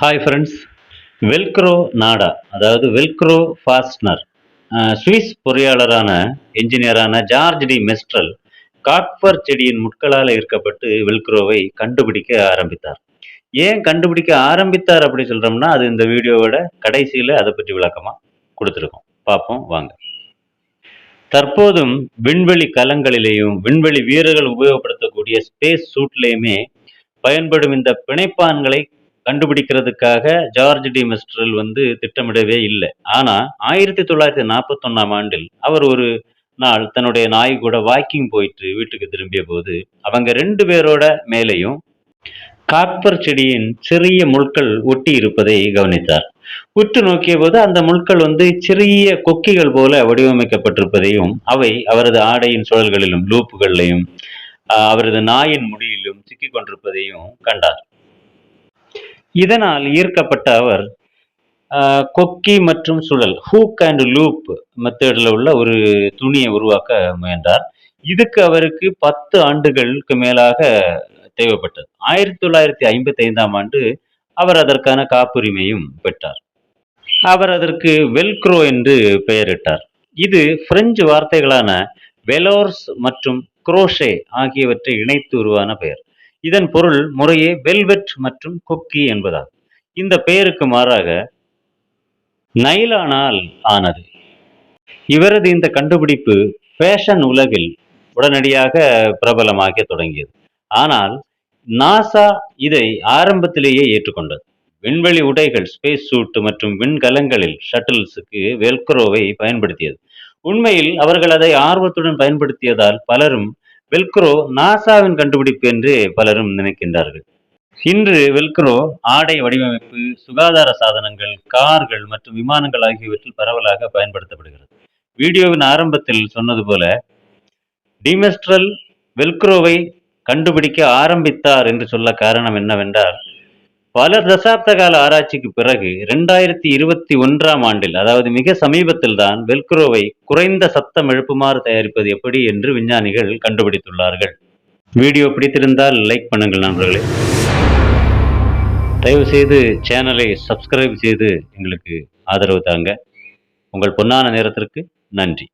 Hi friends Velcro நாடா அதாவது Velcro fastener Swiss பொறியாளரான என்ஜினியரான ஜார்ஜ் டி மெஸ்ட்ரல் காட்பர் செடியின் முட்களால் ஈர்க்கப்பட்டு வெல்க்ரோவை கண்டுபிடிக்க ஆரம்பித்தார். ஏன் கண்டுபிடிக்க ஆரம்பித்தார் அப்படி சொல்கிறோம்னா அது இந்த வீடியோவோட கடைசியில் அதை பற்றி விளக்கமாக கொடுத்துருக்கோம். பார்ப்போம் வாங்க. தற்போதும் விண்வெளி கலங்களிலேயும் விண்வெளி வீரர்கள் உபயோகப்படுத்தக்கூடிய ஸ்பேஸ் சூட்லேயுமே பயன்படும் இந்த பிணைப்பான்களை கண்டுபிடிக்கிறதுக்காக ஜார்ஜ் டி மிஸ்ட்ரல் வந்து திட்டமிடவே இல்லை. ஆனால் ஆயிரத்தி தொள்ளாயிரத்தி நாற்பத்தொன்னாம் ஆண்டில் அவர் ஒரு நாள் தன்னுடைய நாய் கூட வாக்கிங் போயிட்டு வீட்டுக்கு திரும்பிய போது அவங்க ரெண்டு பேரோட மேலையும் காப்பர் செடியின் சிறிய முட்கள் ஒட்டி இருப்பதை கவனித்தார். உற்று நோக்கிய போது அந்த முட்கள் வந்து சிறிய கொக்கிகள் போல வடிவமைக்கப்பட்டிருப்பதையும் அவை அவரது ஆடையின் சுழல்களிலும் லூப்புகளிலையும் அவரது நாயின் முடியிலும் சிக்கிக் கொண்டிருப்பதையும் கண்டார். இதனால் ஈர்க்கப்பட்ட அவர் கொக்கி மற்றும் சுழல் ஹூக் அண்ட் லூப் மெத்தடில் உள்ள ஒரு துணியை உருவாக்க முயன்றார். இதுக்கு அவருக்கு பத்து ஆண்டுகளுக்கு மேலாக தேவைப்பட்டது. ஆயிரத்தி தொள்ளாயிரத்தி ஐம்பத்தி ஐந்தாம் ஆண்டு அவர் அதற்கான காப்புரிமையும் பெற்றார். அவர் அதற்கு வெல்க்ரோ என்று பெயரிட்டார். இது பிரெஞ்சு வார்த்தைகளான வெலோர்ஸ் மற்றும் குரோஷே ஆகியவற்றை இணைத்து உருவான பெயர். இதன் பொருள் முறையே வெல்வெட் மற்றும் கொக்கி என்பதாகும். இந்த பெயருக்கு மாறாக நைலானால் ஆனது. இவரது இந்த கண்டுபிடிப்பு ஃபேஷன் உலகில் உடனடியாக பிரபலமாக தொடங்கியது. ஆனால் நாசா இதை ஆரம்பத்திலேயே ஏற்றுக்கொண்டது. விண்வெளி உடைகள் ஸ்பேஸ் சூட் மற்றும் விண்கலங்களில் ஷட்டில்ஸுக்கு வெல்க்ரோவை பயன்படுத்தியது. உண்மையில் அவர்கள் அதை ஆர்வத்துடன் பயன்படுத்தியதால் பலரும் வெல்க்ரோ நாசாவின் கண்டுபிடிப்பு என்று பலரும் நினைக்கின்றார்கள். இன்று வெல்க்ரோ ஆடை வடிவமைப்பு சுகாதார சாதனங்கள் கார்கள் மற்றும் விமானங்கள் ஆகியவற்றில் பரவலாக பயன்படுத்தப்படுகிறது. வீடியோவின் ஆரம்பத்தில் சொன்னது போல டிமெஸ்ட்ரல் வெல்க்ரோவை கண்டுபிடிக்க ஆரம்பித்தார் என்று சொல்ல காரணம் என்னவென்றால் பல தசாப்த கால ஆராய்ச்சிக்கு பிறகு இரண்டாயிரத்தி இருபத்தி ஒன்றாம் ஆண்டில் அதாவது மிக சமீபத்தில் தான் வெல்க்ரோவை குறைந்த சத்தம் எழுப்புமாறு தயாரிப்பது எப்படி என்று விஞ்ஞானிகள் கண்டுபிடித்துள்ளார்கள். வீடியோ பிடித்திருந்தால் லைக் பண்ணுங்கள் நண்பர்களே. தயவு செய்து சேனலை சப்ஸ்கிரைப் செய்து எங்களுக்கு ஆதரவு தாங்க. உங்கள் பொன்னான நேரத்திற்கு நன்றி.